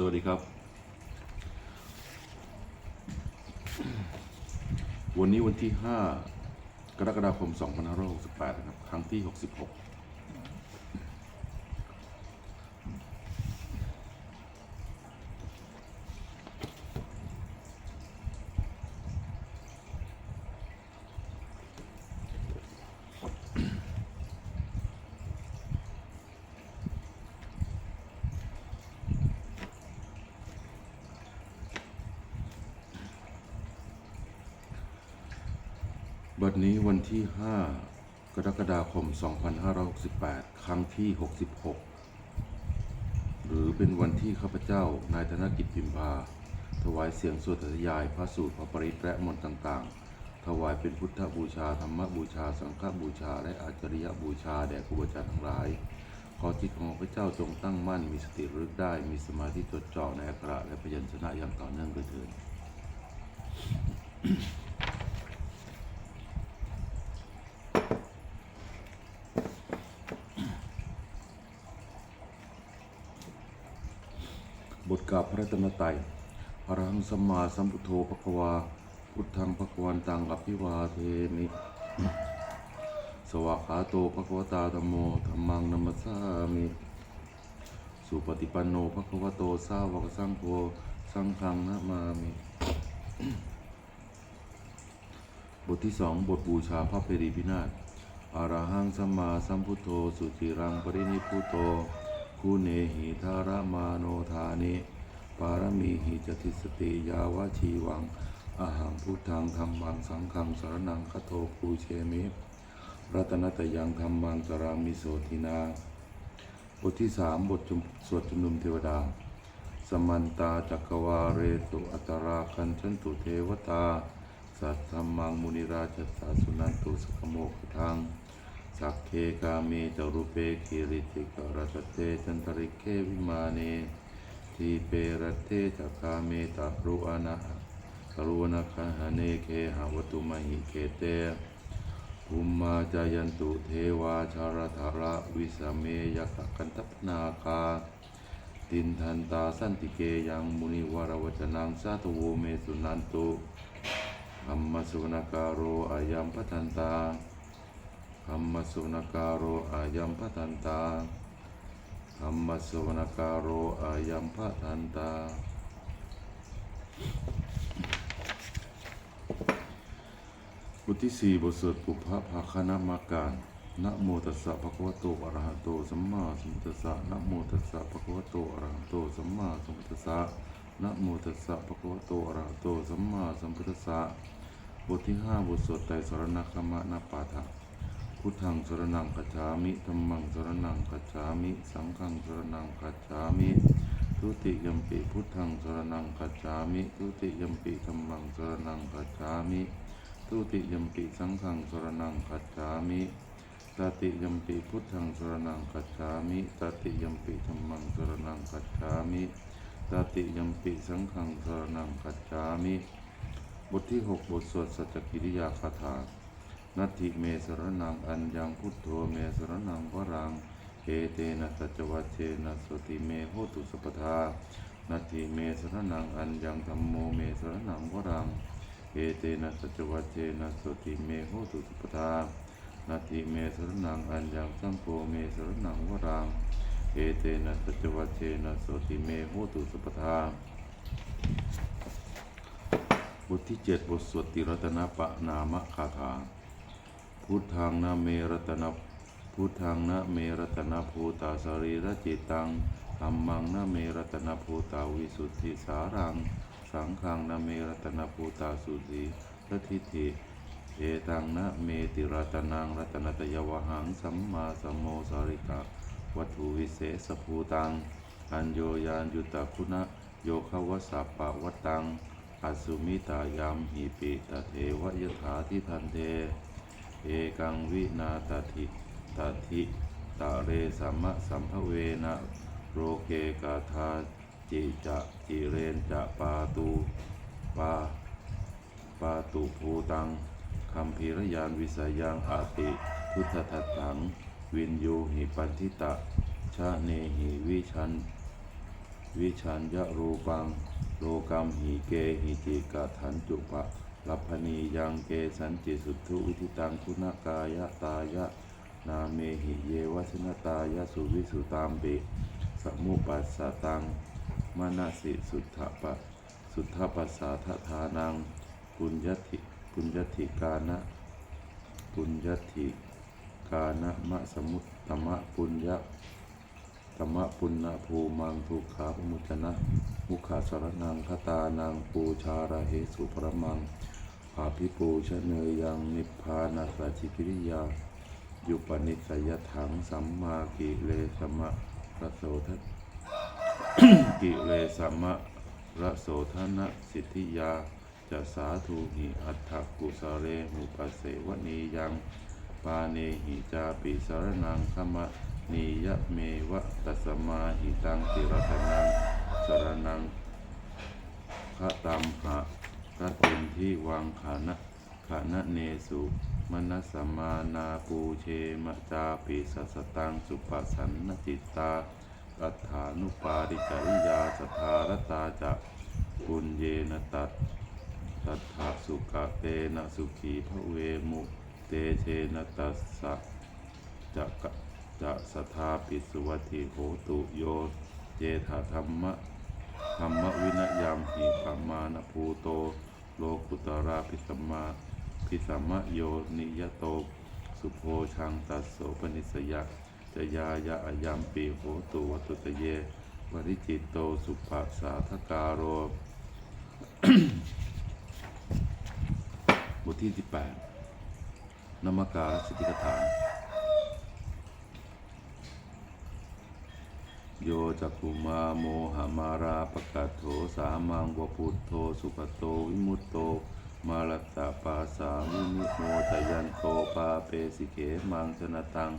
สวัสดีครับ วันนี้วันที่ 5 กรกฎาคม 2568 นะครับ ครั้งที่ 66 บัดนี้วันที่ 5 กรกฎาคม 2568 ครั้งที่ 66 หรือเป็นวันที่ข้าพเจ้า นายธนกิจพิมพา ถวายเสียงสวดทยายพระสูตรพระปริตและมนต์ต่าง ๆ ถวายเป็นพุทธบูชา ธรรมบูชา สังฆบูชา และอาจริยบูชา แด่ครูบาอาจารย์ทั้งหลาย ขอจิตของข้าพเจ้าจงตั้งมั่น มีสติรึกได้ มีสมาธิจดจ่อในอักขระและพยัญชนะอย่างต่อเนื่องโดยเถิด บทกาพ ระรัตนตรัยอรหังสัมมาสัมพุทโธภควา พุทธังภควันตังอภิวาเทมิ สวากขาโตภควตาธรรมโมธรรมังนัมสสามิสุปฏิปันโนภควโตสาวกสังโฆสังฆังนะมามิบทที่สองบทบูชาพระเพรีพินาศอรหังสัมมาสัมพุทโธ สุจิรังปรินิพุโตคูเนหิธาระมาโนธานิ ปารมีหิจติสติยาวาชีวังอาหังพุทธังธรรมังสังฆังสารนังคโตภูเชมิรัตนตยังธรรมังสรามิโสทินาบทที่สามบทสวดจุมนุมเทวดา สมันตาจักวาเรตุอัตราคันชันตุเทวตา สัทธมมังมุนิราชสาสุนันตุสกโมกทังสักเคกาเมจารุเปกิริติกรัตเตจันตริเควิมาเน ทีเปรตเทจักาเมตารุอานะกรุณคหเนเคหาวตุมหิเคเตภุมมาจายันตุเทวาชารธาระวิสเมยกกันตปนาคา ตินทันตาสันติเกยังมุนิวารวจนังสาธโวเมสุนันตุธรรมสุนการโรอายัมพัทันตาธรรมสุนการโรอายัมพัทันตา ธรรมสุนการโรอายัมพัทันตา บทที่สี่บทสวดปุพพะภาคณมาการนะโมตัสสะภะคะวะโตอะระหะโตสัมมาสัมพุทธัสสะนะโมตัสสะภะคะวะโตอะระหะโตสัมมาสัมพุทธัสสะนะโมตัสสะภะคะวะโตอะระหะโตสัมมาสัมพุทธัสสะบทที่ห้าบทสวดไตรสรณคมนาปาฐะ พุทธังสรนังคัจฉามิธัมมังสรนังคัจฉามิ สังฆังสรนังคัจฉามิ ทุติยมปิพุทธังสรนังคัจฉามิ ทุติยมปิธัมมังสรนังคัจฉามิ ทุติยมปิสังฆังสรนังคัจฉามิตติยมปิพุทธังสรนังคัจฉามิตติยมปิธัมมังสรนังคัจฉามิตติยมปิสังฆังสรนังคัจฉามิ บทที่หกบทสวดสัจจกิริยาคาถา นัตถิเมสรนังอัญญังพุทโธเมสรนังวรังเอเตนะสัจวัชเชนะสติเมโหตุสัพพทานัตถิเมสรนังอัญญังธรรมโมเมสรนังวรังเอเตนะสัจวัชเชนะสติเมโหตุสุปทานาทิเมสรนังอัญญังสัมโพเมสรนังวรังเอเตนะสัจวัชเชนะสติเมโหตุสุปทาบทที่เจ็ดบทสวดติรัตนปะนามคาถา พุทธังนะเมรตนพุทธังนะเมรตนภูตาสรีระจิตตังธรรมังนะเมรตนภูตาวิสุทธิสารัง สังฆังนะเมรตนภูตาสุสีระทิฏฐิเอตังนะเมติรัตนังรัตนตยวหังสัมมาสัมโมสาริกาวัตถุวิเศษภูตัง อัญโยยานยุตตะคุณะโยคะวสัปปะวตัง อสุมิตายามหิปิตเทวยถาทิทันเท เอกังวินาตถิตถิตะเรสัมมะสัมภเวนะโรเกกาธาจิจะจิเรนจะปาตูปาปาตุภูตังคัมภีรยานวิสยังอาติพุทธทัตถัง วินยูหิปันทิตะชะเนหิวิชัน วิชัญญะรูปัง โลกัมหิเกหิจิกะถันจุปะ ลัพพนียังเกสันจิสุทธุวิธิตังคุณกายะตายะนาเมหิเยวัชนตายะสุวิสุตามเบสมุปัสสตังมนสิสุทธปะสุทธปัสสะทะทานังปุญญติปุญญติกานะปุญญติกานะมะสมุตตมะปุญญะธรรมะปุณณภูมังทุกขาปมุจนะมุขาสารนังคตานังปูชาระเหสุประมังาพิปูชเนยยังนิพพานาสัจิกิริยา ยุปนิสยถังสัมมากิเลสมะระโสทกิเลสมะระโสธนะสิทธิยาจะสาธุหิอัตถกุสเรหุปสเสวนียังปาเนหิจาปิสารนังขมะนียะเมวะตัสมาหิตังติรัตนังสรนังขะตัมหะ รัตตินที่วังขานะขานะเนสุมนัสมานาปูเชมะจาปิสัสตังสุปสันนจิตตาอัฏฐานุปาริจริยาสทารตาจะปุญเยนตัตตัทาสุกะเตนะสุขีพระเวมุเตเชนตัสสะจะกะจะสทาปิสุวัติโหตุโยเจถาธรรมะธรรมวินยามหิปมานภูโต โลกุตราพิสมมาพิสมะโยนิยโต สุโพชังตัสโสปนิสยะจะยายะอายามปีโหตุวัตุตเยปริจิตโตสุปะสาทกาโรบทที่ 18นมการสติกถา โยจักุมาโมหามาราปกัตโถสามังวพุทโธสุขโตวิมุตโต มาลัตาปาสาวิมุตโมตยันโตปาเปสิเขมังชนะตัง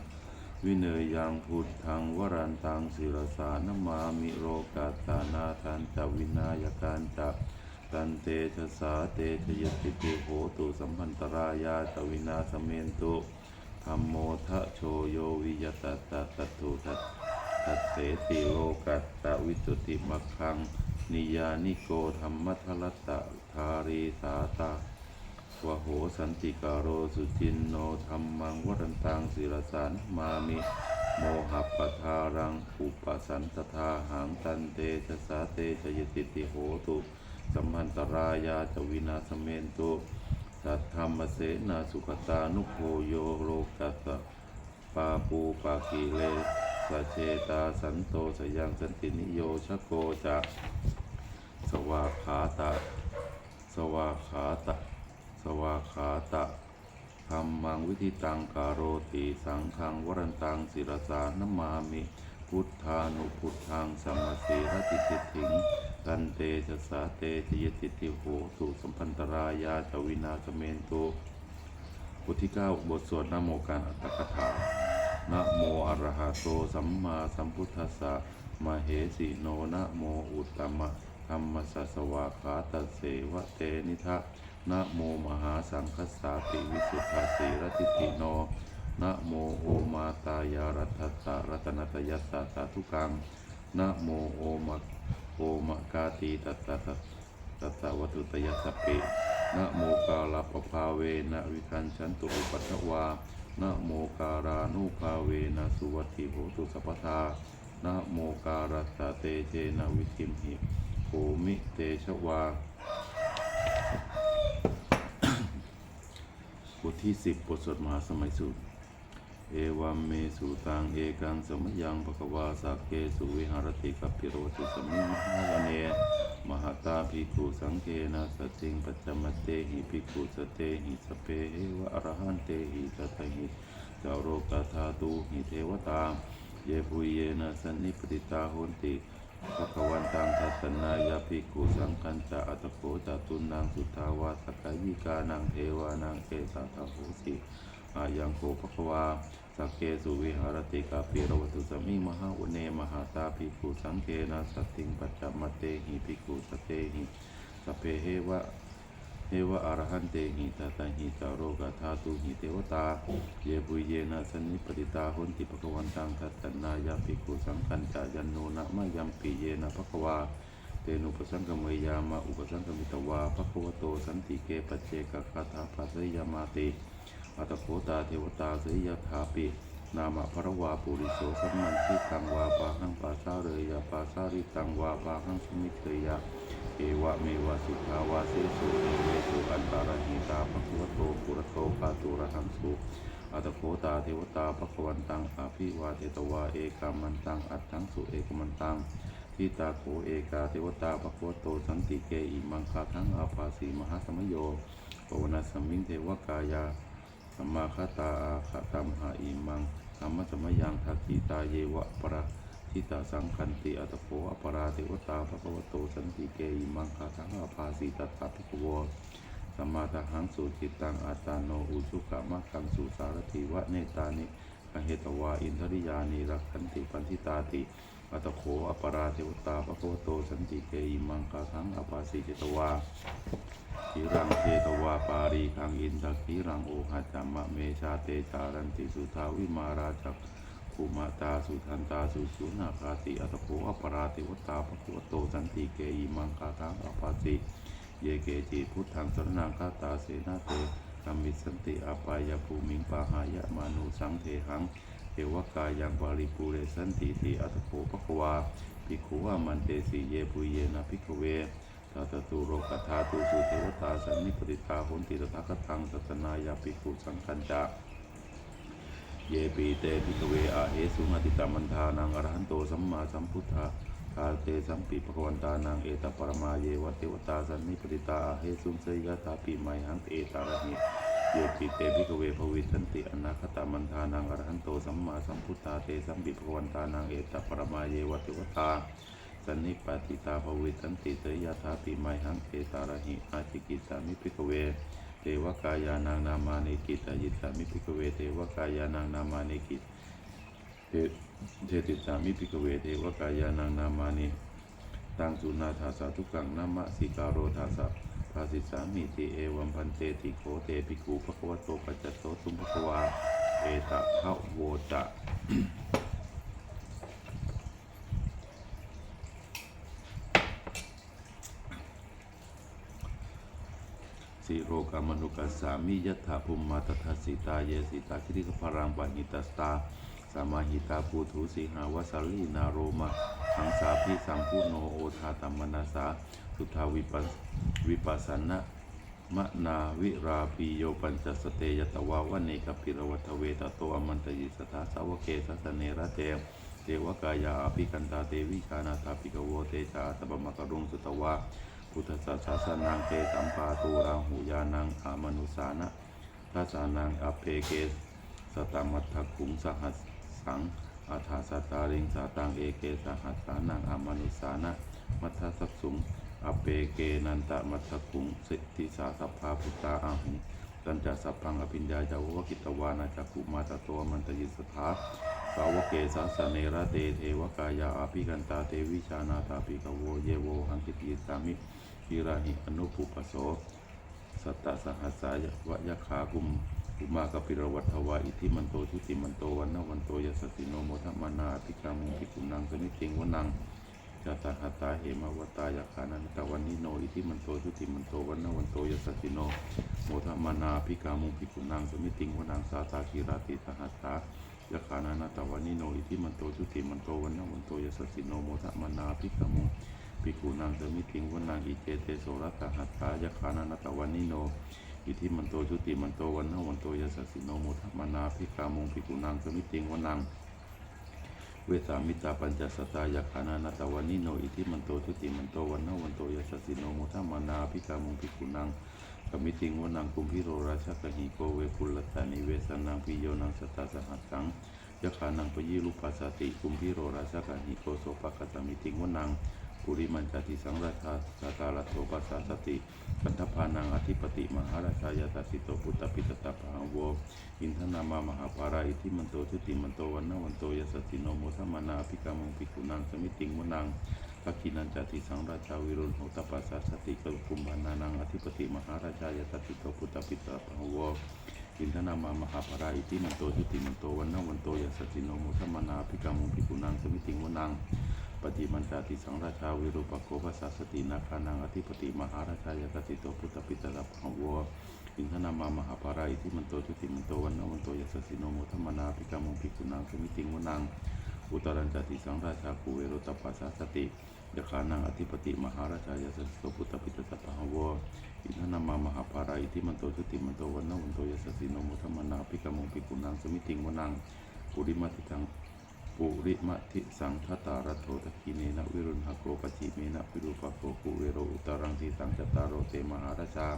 วิเนยยังพุทธังวรันตังศิรสานมามิโรกาตานาทันจวินายการจะตันเตชะสาเตชยติติโหตุสัมพันตรายาตวินาสเมนตุธรรมโมทะโชโยวิยตตตตุทัต ตัตเสติโลกัตตวิสุทธิมัคคัง นิยานิโกธรรมทลัตตะทารีสาตาวโหสันติการโรสุจินโนธรรมังวรันตังศิรสานมามิ โมหัปทารังอุปสันตทาหังตันเตชะสาเตชยติติโหตุสัมพันตรายาจวินาสเมนตุสัทธรรมเสนาสุขตานุโพโยโลกัสสปาปูปากิเลส เชตาสันโตสยังสันตินิโยชโกจะสวาขาตะ สวาขาตะ สวาขาตะธรรมังวิธิตังการโรติสังฆังวรันตังศิรสานมามิพุทธานุพุทธังสัมมาสีรติติถิงกันเตชะสาเตชยติติโหตุสัมพันตรายาจวินาสเมนตุบทที่เก้าบทสวดนโมการอัตถกถา นะโมอรหะโตสัมมาสัมพุทธัสสะมาเหสีโนนะโมอุตตมะธรรมสัสวาขาตเสวะเตนิทะนะโมมหาสังคสาปิวิสุทธาสีรติติโนนะโมโอมาตายารัตตารัตนตยัสสะสาธุกังนะโมโอมะโอมะกาตีตัสสะตัสตัสะวัตุตยัสสะเปนะโมกาลปภาเวนะวิคันชันตุอุปัฏวา นะโมการานุภาเวนะสุวัติโหตุสัพพานะโมการัสสะเตเจนะวิทิมหิภูมิเตชวาบทที่สิบบทสวดมหาสมัยสูตร เอวัมเมสุตังเอกังสมยังภควาสักเกสุวิหารติกัปปิโรติสมิมหาวเนมหาตาภิกขุสังเกนะสติงปัจจมเตหิภิกขุสเตหิสเปเอวะอรหันเตหิตถะหิจาโรกธาตุหิเทวตาเยปุเยนะสันนิปติตาโหนติภควันตังทัตนายาภิกขุสังคัญจะอัตโขจตุนางสุทาวาสกายิกานางเทวานางเกสาทโหสิ อายังโกภควาสักเกสุวิหารติกาปิโรตุสมิมหาอุเนมหาตาภิกขุสังเกนะสตติงปัจจมเตหิภิกขุสเตหิสพเพเหวะเอวะอรหันเตหิตาตาหิตาโรกธาตุหิเทวตา เยปุเยนะสันนิปติตาหุนติภควันตังทัตตนายาภิกขุสังคัญจายันโนนะมะยัมปิเยนะภควาเตนุปสังกมยามะอุปสังกมิตวาภควโตสันติเกปัจเจกคาถาปัสยามาติ อัตโคตาเทวตาสยถาปินามะพระวาปุริโสสัมมันทิตังวาปาหังปาสาเรยาปาสาริตังวาปาหังสมิเตยะเอวะเมวะสุขาวาเสสุเอเวสุอันตารหิตาภควโตปุระโตปาตุระหังสุอัตโคตาเทวตาภควันตังอาภิวาเทตวาเอกามันตังอัตถังสุเอกมันตังทิตาโขเอกาเทวตาภควโตสันติเกอิมังคาทังอาภาสีมหาสมโยปวนาสมิงเทวกายา สัมมาคตาอาคตัมหาอิมังธรรมสมยังทักขีตาเยวะปราทิตาสังคันติอัตโขอปราเทวตาภควโตสันติเกอิมังคาทังอาภาสีตัตถาภควสัมมาทหังสุจิตตังอาตาโนอุชุกะมะกังสุสารติวะเนตานิอเหตวาอินทริยานิรักขันติปันทิตาติ อัตโขอปราเทวตาปะโกโตสันติเกอิมังคาทังอปาสิเจตวาขีรังเทตวาปารีคังอินทขีรังโอหัจจัมมะเมชาเตจารันติสุทาวิมาราจักขุมาตาสุทันตาสุสุนาคาติอัตโขอปราเทวตาปะโกโตสันติเกอิมังคาทังอปาสิเยเกจิพุทธังสรนังคาตาเสนาเตธรรมิสันติอปายภูมิงปาหายะมานุสังเทหัง เทวกายังบาลิปูเรสันติติอัตโขปะควาภิกขุวามันเตสีเยปุเยนะภิกขเวตาตตุโรกธาตุสุเทวตาสันนิปติตาหุนติตถาคตังสัตนายาภิกขุสังคัญจะเยปีเตภิกขเวอาเหสุงอติตามันทานังอรหันโตสัมมาสัมพุทธาทาเตสัมปิภควันตานังเอตปรมาเยวเทวตาสันนิปติตาอาเหสุงเสยตาปิไมหังเอตารหิ เยปิเตภิกเวภวิทันติอนาคตามันทานังอรหันโตสัมมาสัมพุทธาเตสัมปิภวันตานังเอตปรมาเยวติวตาสันนิปติตาภวิทันติเตยะธาปิไมหังเอตารหิอาจิกิสามิภิกเวเทวกายานังนามานิกิตายิสามิภิกเวเทวกายานังนามานิกิตเทติสามิภิกเวเทวกายานังนามานิตังสุนาทาสาทุกังนามะสิกาโรทาสะ ภาสิสามิติเอวัมพันเตติโคเตปิกูภควโตปัจจตโตสุมภควาเอตะภะโวจะสิโรกามนุกัสสามิยัตถาภุมมาตถาสิตาเยสิตาคิริกพารังปะหิตัสตา สามาหิตาปูถุสีหาวสาลีนาโรมะสังสาพิสังพุโนโอทาตัมมนาสาสุทาวิปัสวิปัสสนะมะนาวิราปีโยปัญจสเตยตวาวเนกปิรวัตเวตโตอมันตยิสทาสาวเกสัสเนระเตเทวกายาอภิกันตาเตวิชานาทาปิกโวเตชาตบมกรุงสุตวาพุทธศาสนังเตสัมปาตูราหูยานังอามนุสานะทัสานังอเพเกสตามัทธคุงสหัส สังอาทาสตาริงสาตังเอเกสหัสสานังอามนุสานะมัทธสักสุงอเปเกนันตะมัทธคุงสิทธิสาสัพพาพุตตาอาหุงตันจะสัพพังอภิญญาจาวกิตวานาจักุมาตโตมันตยิสถาสาวกเกสาสเนระเตเทวกายาอภิกันตาเตวิชานาตาปิกโวเยโวหังกิติสามิกิราหิอนุปุปโสสัตตสหัสสายวะยะขากุม อุมากปิรวัตถวาอิทิมันโตทุติมันโตวันนวันโตยสสสิโนโมทัมานาอภิกามุงพิกุนังสมิติงวนังจาตาหตาเหมาวตายาคานันตวันนิโนอิทิมันโตทุติมันโตวันนวันโตยสสสิโนโมทัมานาอภิกามุงพิกุนังสมิติงวนังสาตากิราติสหัสสายาคานันตวันนิโนอิทิมันโตทุติมันโตวันนวันโตยสสสิโนโมทัมานาอภิกามุงิกุนางเสมิติงวนางอิเจเตโสรัตหัตายคานานัตวันนิโน อิทิมันโตชุติมันโตวันนวันโตยสสสิโนโมทัมานาภิกามงภิกขุนางเสมิติงวันนางเวสามิตาปัญจสตายาคานานัตวันนิโนอิทิมันโตชุติมันโตวันนวันโตยสสสิโนโมทัมานาภิกามงภิกขุนางกมิติงวันนางกุมพิโรราชกหิโกเวปุลตานิเวสนังพิโยนังสตาสหัสังยคานังปยิรุปัสสติกุมพิโรราชกหิโกโสปะกตมิติงวันนาง ปุริมันจติสังราชาสาตาลโสปัสสาสติกันทพานังอธิปติมหาราชายาตสิโตพุทธปิตตาภาโวอินทนามามหาภาราอิทิมันโตทุติมันโตวันนวันโตยสสสิโนโมทัมานาภิกามังภิกุนังสมิติงมุนังปักกินันจติสังราชาวิรุณโหตปัสสะสติกรุมบานานังอธิปติมหาราชายตติโตพุทธปิตาภวอินทนามามหาภราอิติมันโตชุติมันโตวันนวันโตยสสติโนโมุทมนาภิกามุภิกุนังสมิติงวนัง ปฏิมันจติสังราชาวิรูปโกภัสสะสตินาคานังอธิปติมหาราชายตติโตพุทธปิตาภวะอินทนามามหาภราอิติมันโตชุติมันโตวันนวันโตยสสิโนมุทมนาภิกามุภิกุนังสมิติงวนังอุตรัญจติสังราชาภูเวโรตปัสสะสติยขานังอธิปติมหาราชายสัสโตพุทธปิตสัพพะวะอินทนามามหาภาราอิทิมันโตชุติมันโตวันนวันโตยสสสิโนมุทมนาภิกขมงภิกุนังสมิติงวนังปุริมัติทัง ภูริมะทิสังทตารโทตะกิเนนะวิรุณหโกปจิเมนะวิรูปโกภูเวโรอุตรังสีสังจตารโรเตมหาราชา